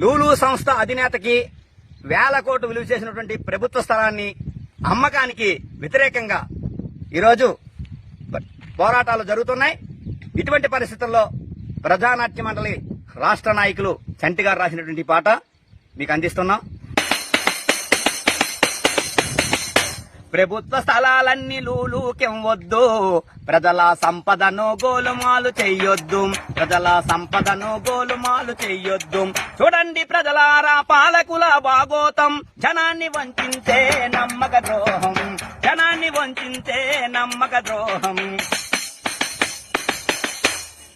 లూలు సంస్థ అధినేతకి వేల కోట్లు విలువ చేసినటువంటి ప్రభుత్వ స్థలాన్ని అమ్మకానికి వ్యతిరేకంగా ఈరోజు పోరాటాలు జరుగుతున్నాయి. ఇటువంటి పరిస్థితుల్లో ప్రజానాట్య మండలి రాష్ట్ర నాయకులు చంటిగారు రాసినటువంటి పాట మీకు అందిస్తున్నాం. ప్రభుత్వ స్థలాలన్నీ లూలుకెవ్వొద్దు ప్రజల సంపదను గోలుమాలు చెయ్యొద్దు. ప్రజల సంపదను గోలుమాలు చెయ్యొద్దు. చూడండి ప్రజలారా పాలకుల బాగోతం. జనాన్ని వంచింతే నమ్మక ద్రోహం. జనాన్ని వంచింతే నమ్మక ద్రోహం.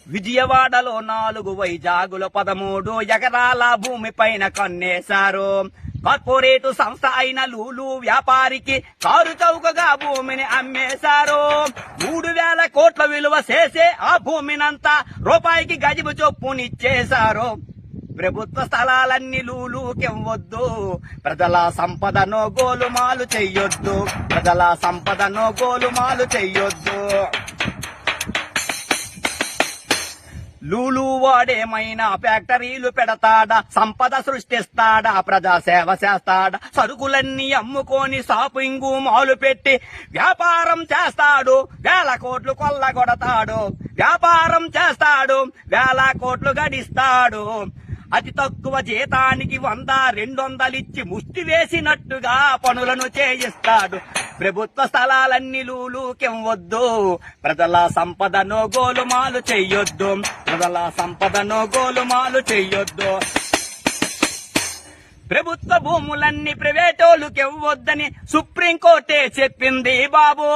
విజయవాడలో నాలుగు వైజాగులో పదమూడు ఎకరాల భూమి పైన కన్నేశారు. కార్పొరేట్ సంస్థ అయిన లూలు వ్యాపారికి కారు చౌకగా భూమిని అమ్మేశారు. మూడు వేల కోట్ల విలువ చేసే ఆ భూమినంతా రూపాయికి గజిబు చొప్పునిచ్చేశారు. ప్రభుత్వ స్థలాలన్నీ లూలుకెవ్వొద్దు. ప్రజల సంపదను గోలుమాలు చెయ్యొద్దు. ప్రజల సంపదను గోలుమాలు చెయ్యొద్దు. లూలు వాడేమైనా ఫ్యాక్టరీలు పెడతాడా? సంపద సృష్టిస్తాడా? ప్రజా సేవ చేస్తాడా? సరుకులన్నీ అమ్ముకొని షాపింగ్ మాలు పెట్టి వ్యాపారం చేస్తాడు. వేల కోట్లు కొల్లగొడతాడు. వ్యాపారం చేస్తాడు. వేల కోట్లు గడిస్తాడు. అతి తక్కువ జీతానికి వంద రెండు వందలిచ్చి ముష్టి వేసినట్టుగా పనులను చేయిస్తాడు. ప్రభుత్వ స్థలాలన్నీ లూలుకెవ్వొద్దు ప్రజల సంపదను గోలుమాలు చెయ్యొద్దు. ప్రజల సంపదను గోలుమాలు చెయ్యొద్దు. ప్రభుత్వ భూములన్నీ ప్రైవేటోళ్ళకెవ్వొద్దని సుప్రీంకోర్టే చెప్పింది బాబు.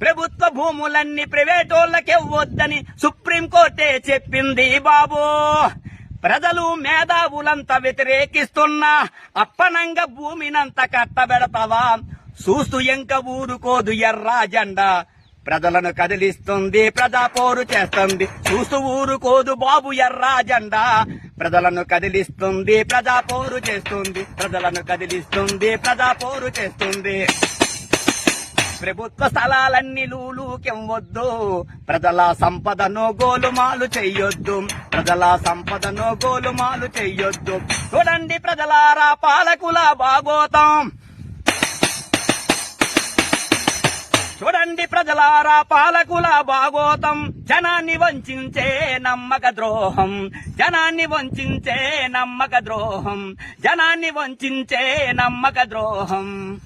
ప్రభుత్వ భూములన్నీ ప్రైవేటోళ్ళకెవ్వొద్దని సుప్రీంకోర్టే చెప్పింది బాబు. ప్రజలు మేధావులంతా వ్యతిరేకిస్తున్నా అప్పనంగా భూమినంత కట్టబెడతావా? చూస్తూ ఎంక ఊరుకోదు ఎర్రా జెండా. ప్రజలను కదిలిస్తుంది ప్రజా పోరు చేస్తుంది. చూస్తూ ఊరుకోదు బాబు ఎర్రా జెండా. ప్రజలను కదిలిస్తుంది ప్రజా పోరు చేస్తుంది. ప్రజలను కదిలిస్తుంది ప్రజా పోరు చేస్తుంది. ప్రభుత్వ స్థలాలన్నీ లూలుకెవ్వొద్దు. ప్రజల సంపదను గోలుమాలు చెయ్యొద్దు. ప్రజల సంపదను గోలుమాలు చెయ్యొద్దు. చూడండి ప్రజలారా పాలకుల బాగోతాం. చూడండి ప్రజలారా పాలకుల బాగోతం. జనాన్ని వంచే నమ్మక ద్రోహం. జనాన్ని వంచే నమ్మక ద్రోహం. జనాన్ని వంచే నమ్మక ద్రోహం.